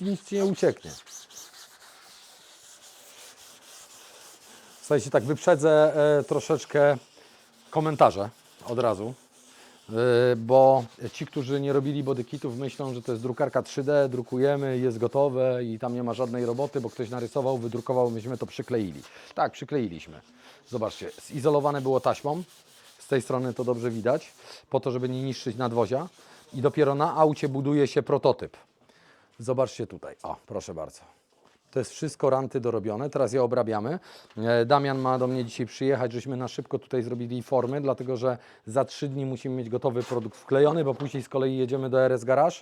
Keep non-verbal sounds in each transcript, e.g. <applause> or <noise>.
nic nie ucieknie. Słuchajcie, tak wyprzedzę e, troszeczkę komentarze od razu, e, bo ci, którzy nie robili bodykitów myślą, że to jest drukarka 3D, drukujemy, jest gotowe i tam nie ma żadnej roboty, bo ktoś narysował, wydrukował, myśmy to przykleili. Tak, przykleiliśmy. Zobaczcie, zizolowane było taśmą, z tej strony to dobrze widać, po to, żeby nie niszczyć nadwozia i dopiero na aucie buduje się prototyp. Zobaczcie tutaj. O, proszę bardzo. To jest wszystko ranty dorobione, teraz je obrabiamy. E, Damian ma do mnie dzisiaj przyjechać, żeśmy na szybko tutaj zrobili formy, dlatego że za trzy dni musimy mieć gotowy produkt wklejony, bo później z kolei jedziemy do RS Garage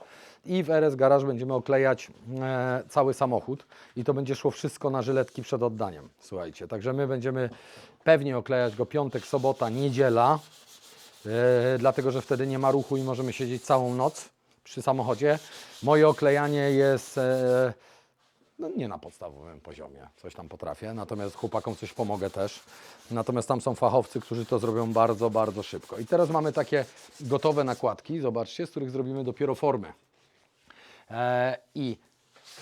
i w RS Garage będziemy oklejać e, cały samochód i to będzie szło wszystko na żyletki przed oddaniem. Słuchajcie, także my będziemy pewnie oklejać go piątek, sobota, niedziela, e, dlatego że wtedy nie ma ruchu i możemy siedzieć całą noc przy samochodzie. Moje oklejanie jest e, no nie na podstawowym poziomie, coś tam potrafię, natomiast chłopakom coś pomogę też. Natomiast tam są fachowcy, którzy to zrobią bardzo, bardzo szybko. I teraz mamy takie gotowe nakładki, zobaczcie, z których zrobimy dopiero formy. E, I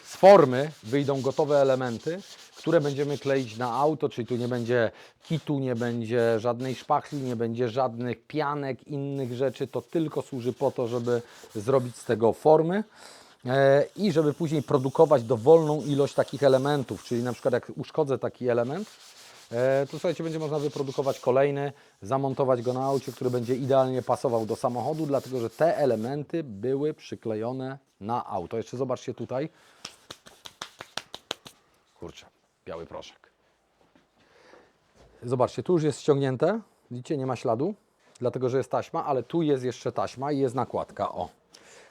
z formy wyjdą gotowe elementy, które będziemy kleić na auto, czyli tu nie będzie kitu, nie będzie żadnej szpachli, nie będzie żadnych pianek, innych rzeczy. To tylko służy po to, żeby zrobić z tego formy e, i żeby później produkować dowolną ilość takich elementów, czyli na przykład jak uszkodzę taki element, e, to słuchajcie, będzie można wyprodukować kolejny, zamontować go na aucie, który będzie idealnie pasował do samochodu, dlatego że te elementy były przyklejone na auto. Jeszcze zobaczcie tutaj. Kurczę, biały proszek. Zobaczcie, tu już jest ściągnięte. Widzicie, nie ma śladu, dlatego że jest taśma, ale tu jest jeszcze taśma i jest nakładka, o,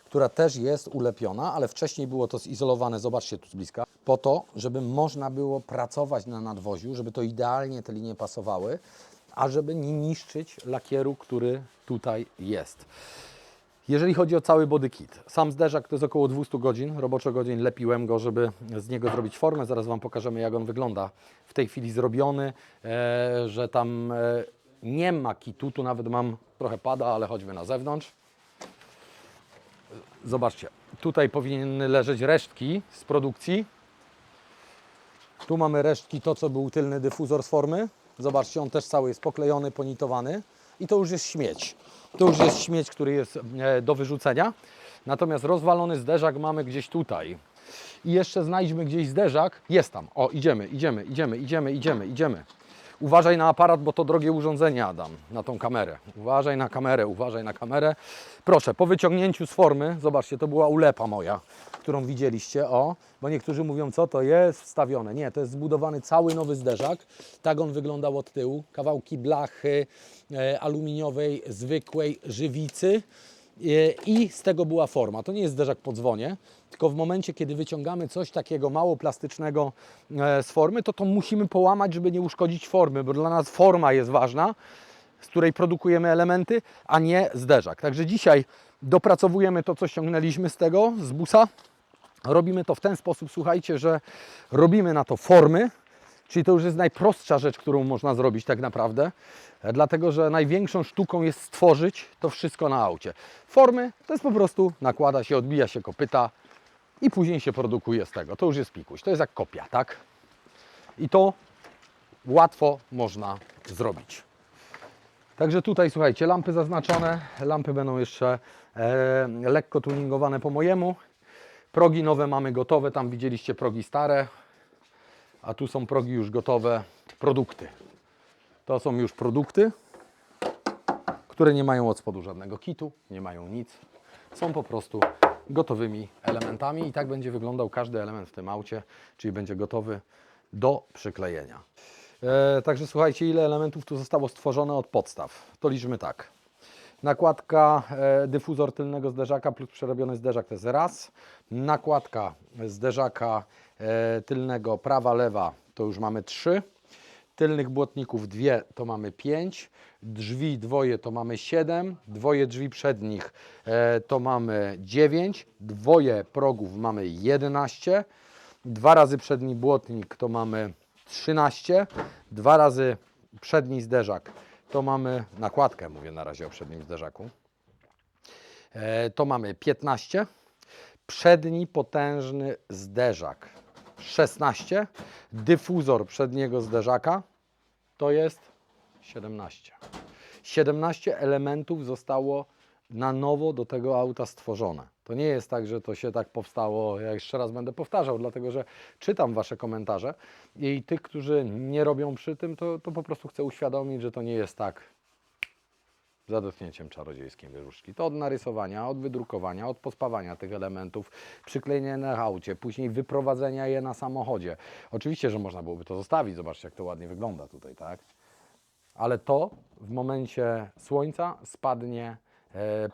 która też jest ulepiona, ale wcześniej było to zizolowane, zobaczcie tu z bliska, po to, żeby można było pracować na nadwoziu, żeby to idealnie te linie pasowały, a żeby nie niszczyć lakieru, który tutaj jest. Jeżeli chodzi o cały body kit, sam zderzak to jest około 200 godzin, roboczo godzin lepiłem go, żeby z niego zrobić formę. Zaraz Wam pokażemy, jak on wygląda w tej chwili zrobiony, e, że tam e, nie ma kitu, tu nawet mam trochę pada, ale chodźmy na zewnątrz. Zobaczcie, tutaj powinny leżeć resztki z produkcji. Tu mamy resztki, to co był tylny dyfuzor z formy. Zobaczcie, on też cały jest poklejony, ponitowany. I to już jest śmieć. To już jest śmieć, który jest e, do wyrzucenia. Natomiast rozwalony zderzak mamy gdzieś tutaj. I jeszcze znajdźmy gdzieś zderzak. Jest tam. O, idziemy, idziemy, idziemy, idziemy, idziemy, idziemy. Uważaj na aparat, bo to drogie urządzenie, Adam, na tą kamerę. Uważaj na kamerę, uważaj na kamerę. Proszę, po wyciągnięciu z formy, zobaczcie, to była ulepa moja, którą widzieliście, o, bo niektórzy mówią, co to jest wstawione. Nie, to jest zbudowany cały nowy zderzak. Tak on wyglądał od tyłu. Kawałki blachy e, aluminiowej, zwykłej żywicy. E, I z tego była forma. To nie jest zderzak po dzwonie, tylko w momencie, kiedy wyciągamy coś takiego mało plastycznego e, z formy, to to musimy połamać, żeby nie uszkodzić formy, bo dla nas forma jest ważna, z której produkujemy elementy, a nie zderzak. Także dzisiaj dopracowujemy to, co ściągnęliśmy z tego, z busa. Robimy to w ten sposób, słuchajcie, że robimy na to formy, Czyli to już jest najprostsza rzecz, którą można zrobić tak naprawdę, dlatego że największą sztuką jest stworzyć to wszystko na aucie. Formy to jest po prostu nakłada się, odbija się kopyta i później się produkuje z tego. To już jest pikuś, to jest jak kopia, tak? I to łatwo można zrobić. Także tutaj słuchajcie, lampy zaznaczone, lampy będą jeszcze e, lekko tuningowane po mojemu. Progi nowe mamy gotowe, tam widzieliście progi stare, a tu są progi już gotowe, produkty. To są już produkty, które nie mają od spodu żadnego kitu, nie mają nic. Są po prostu gotowymi elementami i tak będzie wyglądał każdy element w tym aucie, czyli będzie gotowy do przyklejenia. E, także słuchajcie, ile elementów tu zostało stworzone od podstaw. To liczmy tak. Nakładka e, dyfuzor tylnego zderzaka plus przerobiony zderzak to jest raz. Nakładka zderzaka e, tylnego prawa, lewa to już mamy trzy. Tylnych błotników dwie to mamy pięć. Drzwi dwoje to mamy siedem. Dwoje drzwi przednich e, to mamy dziewięć. Dwoje progów mamy 11. Dwa razy przedni błotnik to mamy 13. Dwa razy przedni zderzak to mamy nakładkę, mówię na razie o przednim zderzaku. E, to mamy 15. Przedni potężny zderzak 16. Dyfuzor przedniego zderzaka to jest 17. 17 elementów zostało na nowo do tego auta stworzone. To nie jest tak, że to się tak powstało, ja jeszcze raz będę powtarzał, dlatego że czytam Wasze komentarze i tych, którzy nie robią przy tym, to, to po prostu chcę uświadomić, że to nie jest tak za dotknięciem czarodziejskim wieżuszki. To od narysowania, od wydrukowania, od pospawania tych elementów, przyklejenia na aucie, później wyprowadzenia je na samochodzie. Oczywiście, że można byłoby to zostawić, zobaczcie jak to ładnie wygląda tutaj, tak? ale to w momencie słońca spadnie,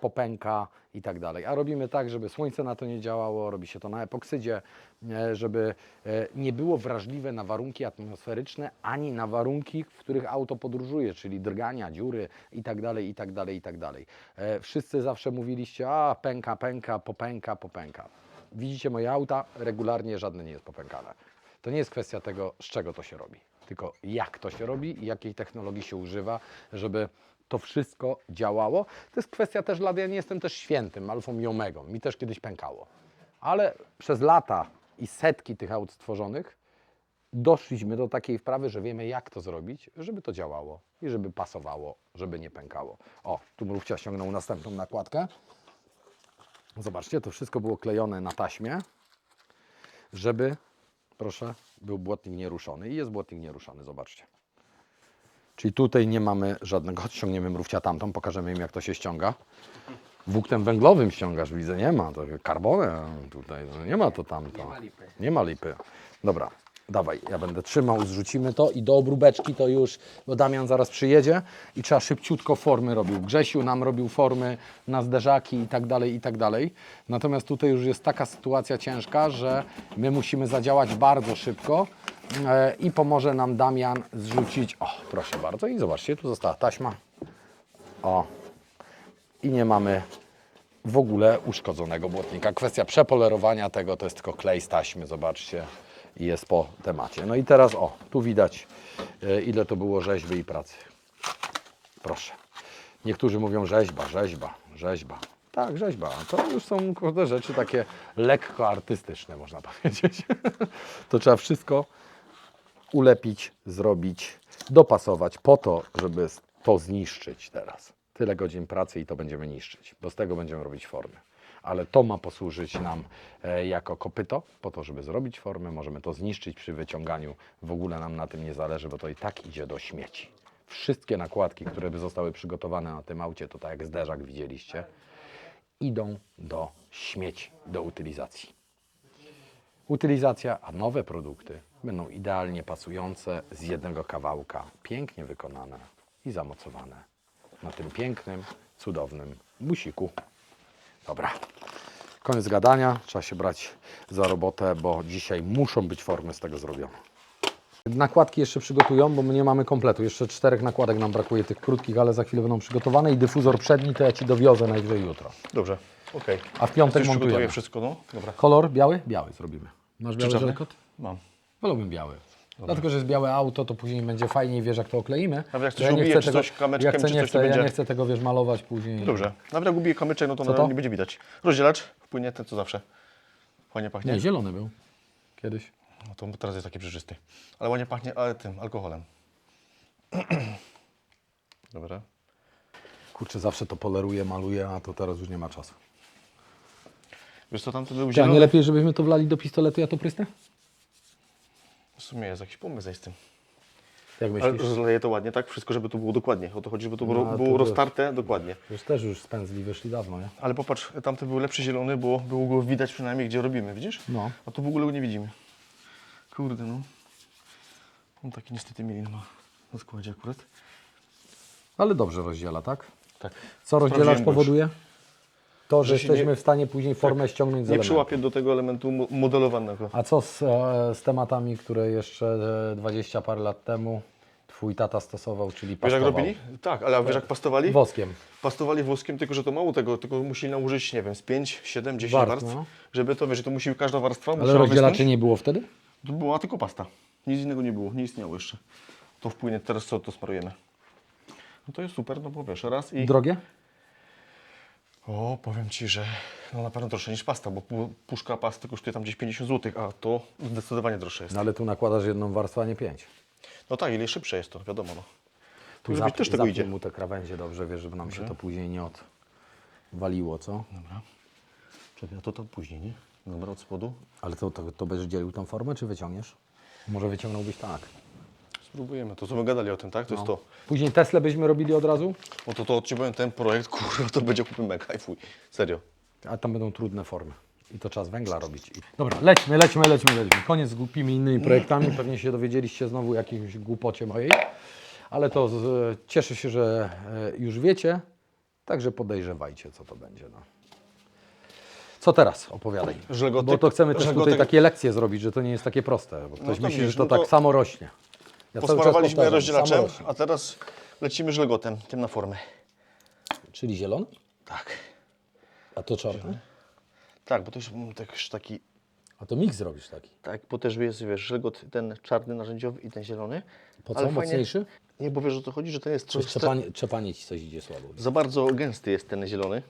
popęka i tak dalej. A robimy tak, żeby słońce na to nie działało, robi się to na epoksydzie, e, żeby e, nie było wrażliwe na warunki atmosferyczne, ani na warunki, w których auto podróżuje, czyli drgania, dziury i tak dalej, i tak dalej, i tak dalej. E, Wszyscy zawsze mówiliście, a pęka, pęka, popęka, popęka. Widzicie moje auta, regularnie żadne nie jest popękane. To nie jest kwestia tego, z czego to się robi, tylko jak to się robi i jakiej technologii się używa, żeby to wszystko działało. To jest kwestia też lat, ja nie jestem też świętym, alfą i omegą, mi też kiedyś pękało. Ale przez lata i setki tych aut stworzonych doszliśmy do takiej wprawy, że wiemy jak to zrobić, żeby to działało i żeby pasowało, żeby nie pękało. O, tu mrówcia ściągnął następną nakładkę. Zobaczcie, to wszystko było klejone na taśmie, żeby, proszę, był błotnik nieruszony. I jest błotnik nieruszony, zobaczcie. Czyli tutaj nie mamy żadnego, <laughs> choć ściągniemy mrówcia tamtą, pokażemy im jak to się ściąga. Włóknem węglowym ściągasz, widzę, nie ma, to karbonem tutaj, no nie ma to tamto. Nie ma lipy. Nie ma lipy. Dobra, dawaj, ja będę trzymał, zrzucimy to i do obróbeczki to już, bo Damian zaraz przyjedzie i trzeba szybciutko formy robił. Grzesiu nam robił formy na zderzaki i tak dalej, i tak dalej. Natomiast tutaj już jest taka sytuacja ciężka, że my musimy zadziałać bardzo szybko i pomoże nam Damian zrzucić, o proszę bardzo i zobaczcie, tu została taśma. O, i nie mamy w ogóle uszkodzonego błotnika. Kwestia przepolerowania tego to jest tylko klej z taśmy, zobaczcie, i jest po temacie. No i teraz o, tu widać e, ile to było rzeźby i pracy. Proszę. Niektórzy mówią rzeźba, rzeźba, rzeźba. Tak, rzeźba. To już są kurde rzeczy takie lekko artystyczne, można powiedzieć. <laughs> to trzeba wszystko ulepić, zrobić, dopasować po to, żeby to zniszczyć teraz. Tyle godzin pracy i to będziemy niszczyć, bo z tego będziemy robić formy. Ale to ma posłużyć nam e, jako kopyto, po to, żeby zrobić formę. Możemy to zniszczyć przy wyciąganiu. W ogóle nam na tym nie zależy, bo to i tak idzie do śmieci. Wszystkie nakładki, które by zostały przygotowane na tym aucie, to tak jak zderzak widzieliście, idą do śmieci, do utylizacji. Utylizacja, a nowe produkty będą idealnie pasujące z jednego kawałka, pięknie wykonane i zamocowane na tym pięknym, cudownym busiku. Dobra, koniec gadania, trzeba się brać za robotę, bo dzisiaj muszą być formy z tego zrobione. Nakładki jeszcze przygotują, bo my nie mamy kompletu. Jeszcze czterech nakładek nam brakuje, tych krótkich, ale za chwilę będą przygotowane i dyfuzor przedni to ja Ci dowiozę najwyżej jutro. Dobrze, okej. A w piątek Już montujemy. przygotuję wszystko, no? Dobra. Kolor biały? Biały zrobimy. Masz biały czarny? żelkot? Mam. Wolałbym biały. Dlatego, że jest białe auto, to później będzie fajniej, wiesz jak to okleimy. Nawet jak coś ja nie ubije, czy tego, coś kamyczkiem, ja chcę, czy nie coś, chcę, to ja będzie- nie chcę tego, wiesz, malować później. Dobrze. Nawet jak ubiję kamyczek, no to, to? nie będzie widać. Rozdzielacz wpłynie ten co zawsze. Ładnie pachnie. Nie, zielony był. Kiedyś. No to teraz jest taki przeczysty. Ale ładnie pachnie ale tym, alkoholem. <clears throat> Dobra. Kurczę, zawsze to poleruję, maluję, a to teraz już nie ma czasu. Wiesz co, tam to był Czy, a zielony? nie lepiej, żebyśmy to wlali do pistoletu, ja to prysnę? W sumie jest jakiś pomysł z tym. Jak Ale myślisz? rozleję to ładnie, tak? Wszystko, żeby to było dokładnie. O to chodzi, żeby to No, było, było to wiesz. roztarte dokładnie. Już też już z pędzli wyszli dawno, nie? Ale popatrz, tamten był lepszy zielony, bo było go widać przynajmniej, gdzie robimy, widzisz? No. A tu w ogóle go nie widzimy. Kurde, no. On taki niestety mieli na, na składzie akurat. Ale dobrze rozdziela, tak? Tak. Co rozdzielacz powoduje? To, że, Że jesteśmy nie- w stanie później formę ściągnąć z Nie przyłapie do tego elementu mo- modelowanego. A co z, e, z tematami, które jeszcze e, 20 parę lat temu twój tata stosował, czyli Wiesz jak pastował? robili? Tak, ale wiesz jak pastowali? Woskiem. Pastowali woskiem, tylko że to mało tego, tylko musieli nałożyć, nie wiem, z 5, 7, 10 Warstw, warstw, no. żeby to, wiesz, że to musi każda warstwa Ale rozdzielaczy nie było wtedy? To była tylko pasta. Nic innego nie było, nie istniało jeszcze. To wpłynie, teraz co to smarujemy? No to jest super, no bo wiesz, raz i... Drogie? O, powiem Ci, że no na pewno droższe niż pasta, bo pu- puszka pasty kosztuje tam gdzieś 50 zł, a to zdecydowanie droższe jest. No ale tu nakładasz jedną warstwę, a nie pięć. No tak, ile szybsze jest to, wiadomo. No. Tu Już zap, też tego zapnij idzie. mu te krawędzie dobrze, wiesz, żeby nam się to później nie odwaliło, co? Dobra. Czekaj, a to tam później, nie? Dobra, od spodu. Ale to, to, to będziesz dzielił tą formę, czy wyciągniesz? Może wyciągnąłbyś tak. Spróbujemy. To co my gadali o tym, tak? To jest to. Później Tesla byśmy robili od razu, No to to ci powiem, ten projekt, <laughs> kurwa, to będzie kupy mega i fuj. Serio. a tam będą trudne formy. I to czas węgla robić. I... Dobra, lećmy, lećmy, lećmy, lećmy. Koniec z głupimi innymi projektami. Pewnie się dowiedzieliście znowu o jakiejś głupocie mojej. Ale to z, cieszę się, że e, już wiecie. Także podejrzewajcie, co to będzie. No. Co teraz? Opowiadaj. Żelgoty- Bo to chcemy też tutaj takie lekcje zrobić, że to nie jest takie proste. Bo ktoś to myśli, że to no tak to samo rośnie. Ja Posmarowaliśmy rozdzielaczem, a teraz lecimy żlegotem, tym na formę. Czyli zielony? Tak. A to czarny? Tak, bo to jest mm, też taki, A to miks zrobisz taki. tak, bo też jest, wiesz, żelgot ten czarny narzędziowy i ten zielony. Po co? Ale fajnie- Mocniejszy? Nie, bo wiesz o co chodzi, że ten jest Czy trochę trzepanie, trzepanie ci coś idzie słabo? za bardzo gęsty jest ten zielony.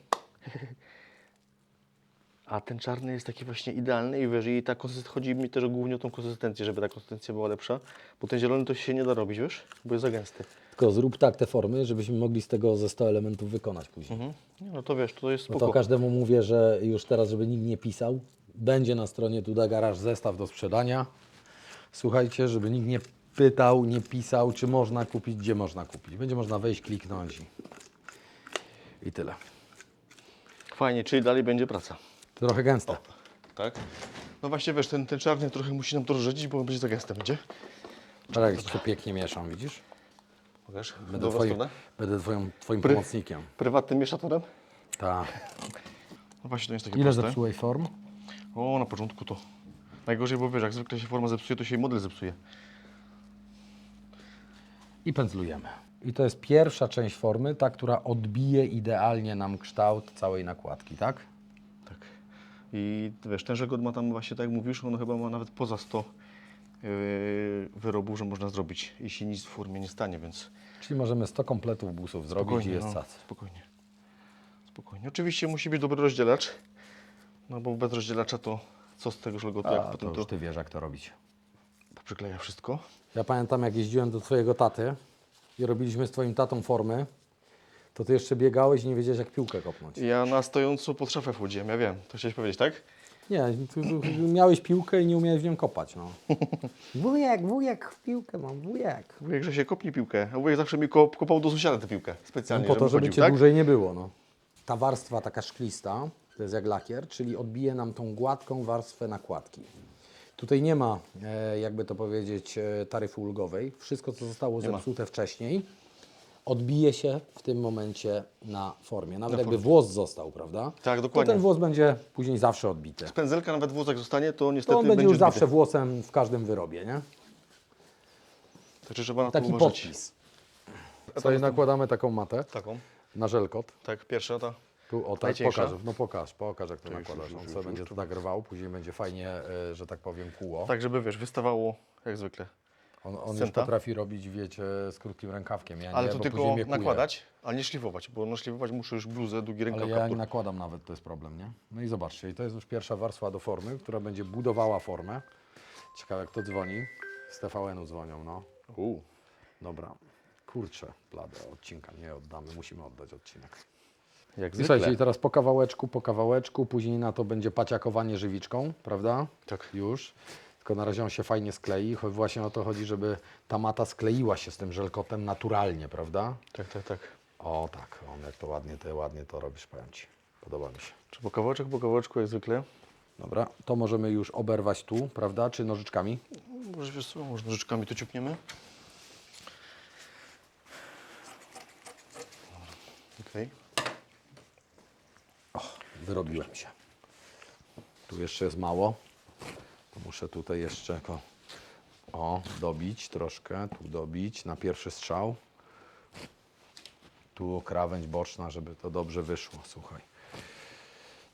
A ten czarny jest taki właśnie idealny i wiesz, i ta konsystencja, chodzi mi też głównie o tą konsystencję, żeby ta konsystencja była lepsza, bo ten zielony to się nie da robić, wiesz, bo jest za gęsty. Tylko zrób tak te formy, żebyśmy mogli z tego ze 100 elementów wykonać później. Mhm. Nie, No to wiesz, to jest No spoko. to każdemu mówię, że już teraz, żeby nikt nie pisał, będzie na stronie Tuda Garaż zestaw do sprzedania. Słuchajcie, żeby nikt nie pytał, nie pisał, czy można kupić, gdzie można kupić. Będzie można wejść, kliknąć i, i tyle. Fajnie, czyli dalej będzie praca. Trochę gęste. Tak? No właśnie, wiesz, ten, ten czarny trochę musi nam to rozrzedzić, bo on będzie za gęsty, będzie? Ale jak to pięknie mieszam, widzisz? Pokaż, Będę, twoim, stronę. będę twoim, twoim Pry- pomocnikiem. Prywatnym mieszatorem? Tak. No właśnie, to jest takie Ile proste. zepsułeś form? O, na początku to. Najgorzej, bo wiesz, jak zwykle się forma zepsuje, to się i model zepsuje. I pędzlujemy. I to jest pierwsza część formy, ta, która odbije idealnie nam kształt całej nakładki? Tak. I wiesz, ten żegot ma tam właśnie, tak jak mówisz, on chyba ma nawet poza 100 yy, wyrobów, że można zrobić, jeśli nic w formie nie stanie, więc Czyli możemy 100 kompletów busów zrobić i jest no, cac. spokojnie. Spokojnie. Oczywiście musi być dobry rozdzielacz, no bo bez rozdzielacza to co z tego żegotu, A, jak to potem już to Ty wiesz, jak to robić. przykleja wszystko. Ja pamiętam, jak jeździłem do Twojego taty i robiliśmy z Twoim tatą formy, to Ty jeszcze biegałeś i nie wiedziałeś, jak piłkę kopnąć. Ja na stojąco pod szafę wchodziłem, ja wiem, to chciałeś powiedzieć, tak? Nie, tu, miałeś piłkę i nie umiałeś w nią kopać, no. <laughs> Wujek, wujek, piłkę mam, wujek. Wujek, że się kopnie piłkę, a wujek zawsze mi kop, kopał do sąsiada tę piłkę, specjalnie, No po to, żeby chodził, Cię tak? dłużej nie było, no. Ta warstwa taka szklista, to jest jak lakier, czyli odbije nam tą gładką warstwę nakładki. Tutaj nie ma, e, jakby to powiedzieć, e, taryfy ulgowej. Wszystko, co zostało Nie ma. zepsute wcześniej, odbije się w tym momencie na formie. Nawet jakby włos został, prawda? Tak, To dokładnie. ten włos będzie później zawsze odbity. Pędzelka nawet wózek zostanie, to niestety To on będzie już odbity. zawsze włosem w każdym wyrobie, nie? Także trzeba na to Taki uważać. podpis. Sobie nakładamy taką matę Taką, na żelkot. tak, pierwsza ta. Tu o tak, Najcieńsza? pokaż, no pokaż, pokaż jak to już, nakładasz. już, On już, sobie już, będzie to tak rwał, później będzie fajnie, e, że tak powiem, kóło. Tak, żeby wiesz, wystawało jak zwykle. On, on już potrafi robić, wiecie, z krótkim rękawkiem. Ja Ale nie, to bo tylko później mnie kuje. nakładać, ale nie szlifować, bo naszlifować muszę już bluzę, długi Ale rękaw, ja nie kaptur. nakładam nawet, to jest problem, nie? No i zobaczcie, i to jest już pierwsza warstwa do formy, która będzie budowała formę. Ciekawe jak to dzwoni. Z TVN-u dzwonią, no. U. Dobra. Kurczę, bladę, odcinka nie oddamy, musimy oddać odcinek. Jak I zwykle. Słuchajcie, i teraz po kawałeczku, po kawałeczku, później na to będzie paciakowanie żywiczką, prawda? Tak. Już. Tylko na razie on się fajnie sklei. Właśnie o to chodzi, żeby ta mata skleiła się z tym żelkotem naturalnie, prawda? Tak, tak, tak. O tak, on jak to ładnie, ty ładnie to robisz, powiem Ci. Podoba mi się. Czy po kawałeczek, po kawałeczku jak zwykle. Dobra, to możemy już oberwać tu, prawda? Czy nożyczkami? Może wiesz co, może nożyczkami to ciupniemy. Okej. Wyrobiłem się. Tu jeszcze jest mało. Muszę tutaj jeszcze go, o, dobić troszkę, tu dobić na pierwszy strzał. Tu krawędź boczna, żeby to dobrze wyszło, słuchaj.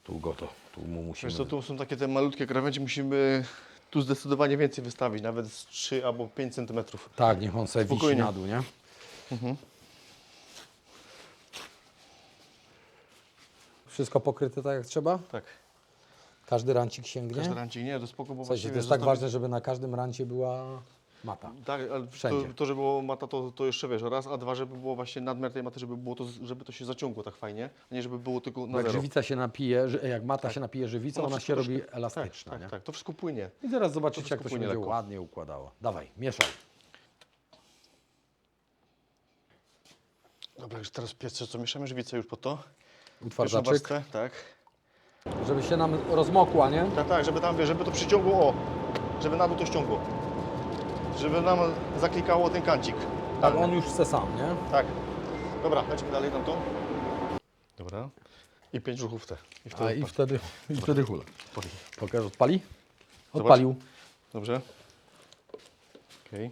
Tu go to, tu mu musimy... Wiesz co, tu są takie te malutkie krawędzie, musimy tu zdecydowanie więcej wystawić, nawet z 3 albo 5 centymetrów. Tak, niech on sobie wisi Spokojnie. na dół, nie? Wszystko pokryte tak jak trzeba? Tak. Każdy rancik sięgnie? Każdy rancik, nie, to spoko, bo W sensie, to jest tak ważne, żeby na każdym rancie była mata. Tak, ale Wszędzie. to, to, że było mata, to, to jeszcze wiesz, raz, a dwa, żeby było właśnie nadmiar tej maty, żeby było to, żeby to się zaciągło tak fajnie, a nie żeby było tylko na jak zero. żywica się napije, ży- jak mata się napije żywicą, Ono ona się robi troszkę- elastyczna. Tak, nie? tak, tak, to wszystko płynie. I zaraz zobaczycie, jak to się będzie lekko. ładnie układało. Dawaj, mieszaj. Dobra, już teraz pierwsze co mieszamy żywicę już po to. Pierwszą warstwę, tak. Żeby się nam rozmokła, nie? Tak, tak, żeby tam, wiesz, żeby to przyciągło, o, żeby na dół to ściągło. Żeby nam zaklikało ten kancik. Tak, on już chce sam, nie? Tak. Dobra, lecimy dalej tam to. Dobra. I pięć ruchów te. I A wtedy i patrz, wtedy, i wtedy hula. Pokaż, odpali? Zobacz. Odpalił. Dobrze. Okej.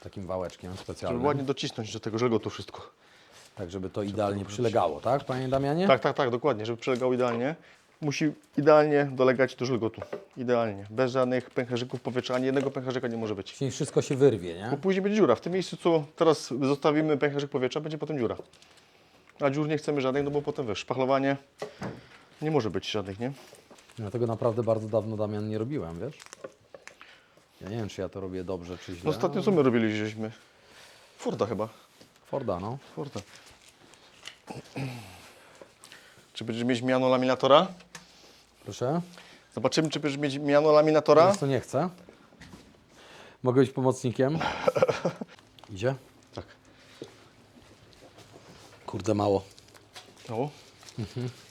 Takim wałeczkiem Żeby specjalnym. ładnie docisnąć do tego żelgotu wszystko. Tak, żeby to idealnie przylegało, tak, panie Damianie? Tak, tak, tak, dokładnie, żeby przylegało idealnie. Musi idealnie dolegać do żelgotu. Idealnie. Bez żadnych pęcherzyków powietrza, ani jednego pęcherzyka nie może być. Później wszystko się wyrwie, Bo nie? później będzie dziura. W tym miejscu, co teraz zostawimy pęcherzyk powietrza, będzie potem dziura. A dziur nie chcemy żadnych, no bo potem wiesz, szpachlowanie nie może być żadnych, nie? Ja tego naprawdę bardzo dawno, Damian, nie robiłem, wiesz? Ja nie wiem, czy ja to robię dobrze, czy źle. No ostatnio co my robiliśmy? Forda chyba. Forda, no. Forda. Czy będziesz mieć miano laminatora? Proszę. Zobaczymy, czy będziesz mieć miano laminatora. Teraz to nie chcę. Mogę być pomocnikiem? <laughs> Idzie? Tak. Kurde, mało. No.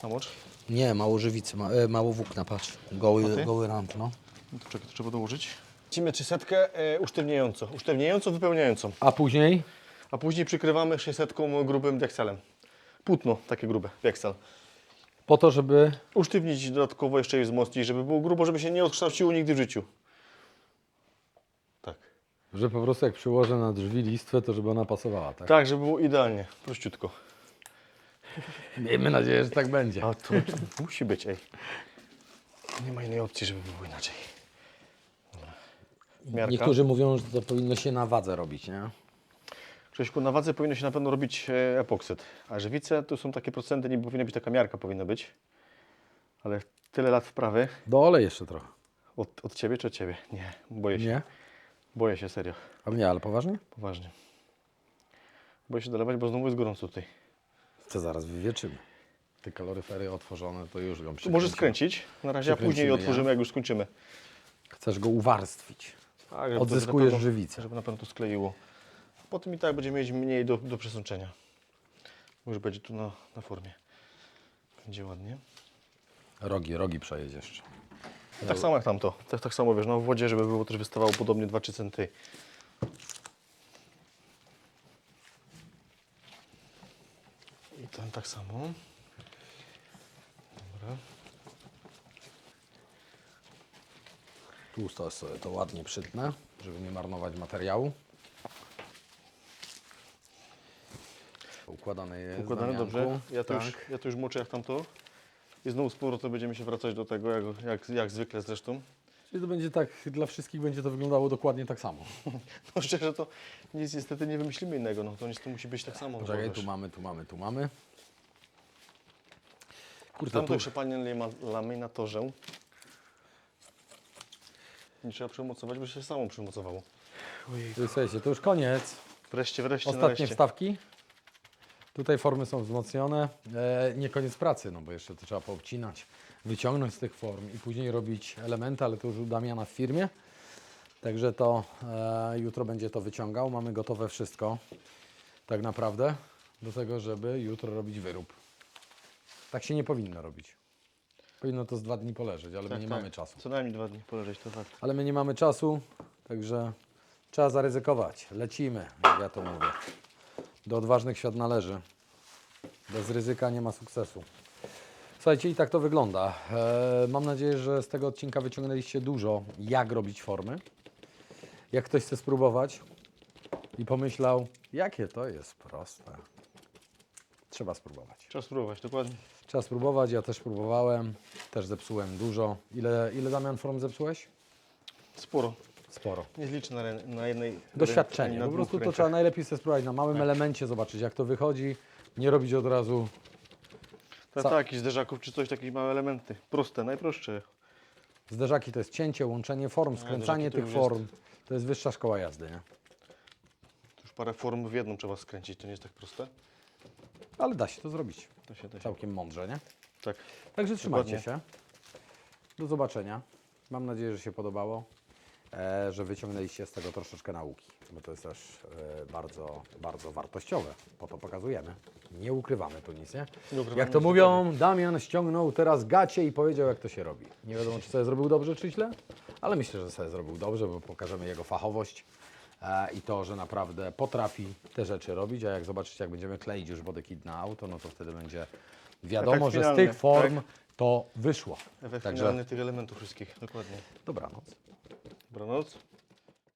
Namocz. Nie, mało żywicy, ma, e, mało włókna, patrz. Goły, goły rant, no. No to czekaj, to trzeba dołożyć. Lecimy trzysetkę e, usztywniająco. Usztywniająco, wypełniającą. A później? A później przykrywamy 600 grubym dekselem. Płótno takie grube, deksel. Po to, żeby Usztywnić dodatkowo jeszcze je wzmocnić, żeby było grubo, żeby się nie odkształciło nigdy w życiu. Tak. Że po prostu jak przyłożę na drzwi listwę, to żeby ona pasowała, tak? Tak, żeby było idealnie, prościutko. Miejmy nadzieję, że tak będzie. A to, musi być, ej. Nie ma innej opcji, żeby było inaczej. Miarka. Niektórzy mówią, że to powinno się na wadze robić, nie? Krzyśku, na wadze powinno się na pewno robić e, epoksyt, a żywice to są takie procenty, nie powinna być taka miarka, powinna być. Ale tyle lat wprawy, Dolej jeszcze trochę. od, od Ciebie czy od Ciebie? Nie, boję się. Nie? Boję się, serio, Ale nie, ale poważnie? poważnie. Boję się dolewać, bo znowu jest gorąco tutaj. To zaraz wywieczymy. Te kaloryfery otworzone, to już ją przykręcimy. może skręcić na razie, a później je otworzymy, nie? jak już skończymy. Chcesz go uwarstwić. Tak, żeby Odzyskujesz żywicę. Żeby na pewno to skleiło. Potem i tak będziemy mieć mniej do, do przesączenia. Już będzie tu na, na formie. Będzie ładnie. Rogi, rogi przejedziesz jeszcze. Tak samo jak tamto. Tak, tak samo wiesz, no w wodzie, żeby było też wystawało podobnie 2-3 centy. I ten tak samo. Dobra. Tu to sobie to ładnie przytnę, żeby nie marnować materiału. Układane jest. Układane dobrze. Ja to, tak. już, ja to już moczę jak tamto. I znowu z powrotem będziemy się wracać do tego, jak, jak, jak zwykle zresztą. Czyli to będzie tak, dla wszystkich będzie to wyglądało dokładnie tak samo. <laughs> No szczerze to nic niestety nie wymyślimy innego. No to nic to musi być tak samo. Poczekaj, tu mamy, tu mamy, tu mamy. Kurde, Tamto tu, jeszcze panie lama- laminatorze. Nie trzeba przymocować, bo się samo przymocowało. słuchajcie, to już koniec. Wreszcie, wreszcie, Ostatnie nareszcie. wstawki. Tutaj formy są wzmocnione. E, nie koniec pracy, no bo jeszcze to trzeba poobcinać, wyciągnąć z tych form i później robić elementy, ale to już u Damiana w firmie. Także to e, jutro będzie to wyciągał. Mamy gotowe wszystko, tak naprawdę, do tego, żeby jutro robić wyrób. Tak się nie powinno robić. Powinno to z dwa dni poleżeć, ale my Tak, nie tak. mamy czasu. Co najmniej dwa dni poleżeć, to fakt. Ale my nie mamy czasu, także trzeba zaryzykować. Lecimy, jak ja to mówię. Do odważnych świat należy. Bez ryzyka nie ma sukcesu. Słuchajcie, i tak to wygląda. E, mam nadzieję, że z tego odcinka wyciągnęliście dużo, jak robić formy. Jak ktoś chce spróbować i pomyślał, jakie to jest proste. Trzeba spróbować. Trzeba spróbować, dokładnie. Trzeba spróbować, ja też próbowałem, też zepsułem dużo. Ile, ile Damian form zepsułeś? Sporo. Sporo. Nie zliczę na, na jednej Doświadczenie. Po prostu to trzeba najlepiej sobie spróbować na małym elemencie, zobaczyć jak to wychodzi. Nie robić od razu. Tak, Ca- tak, jakichś zderzaków czy coś, takie małe elementy. Proste, najprostsze. Zderzaki to jest cięcie, łączenie form, skręcanie to tych już form. To jest wyższa szkoła jazdy, nie? Już parę form w jedną trzeba skręcić, to nie jest tak proste. Ale da się to zrobić. To się, to się. Całkiem mądrze, nie? Tak. Także trzymajcie Dokładnie. się. Do zobaczenia. Mam nadzieję, że się podobało, że wyciągnęliście z tego troszeczkę nauki, bo to jest też e, bardzo, bardzo wartościowe. Po to pokazujemy. Nie ukrywamy tu nic, nie? Nie ukrywamy Jak to nic, mówią, Damian ściągnął teraz gacie i powiedział, jak to się robi. Nie wiadomo, czy sobie zrobił dobrze, czy źle, ale myślę, że sobie zrobił dobrze, bo pokażemy jego fachowość e, i to, że naprawdę potrafi te rzeczy robić, a jak zobaczycie, jak będziemy kleić już bodykit na auto, no to wtedy będzie wiadomo, Efekt że z finalny, tych form tak? to wyszło. Efekt Także finalny tych elementów wszystkich, dokładnie. dobranoc. Dobranoc.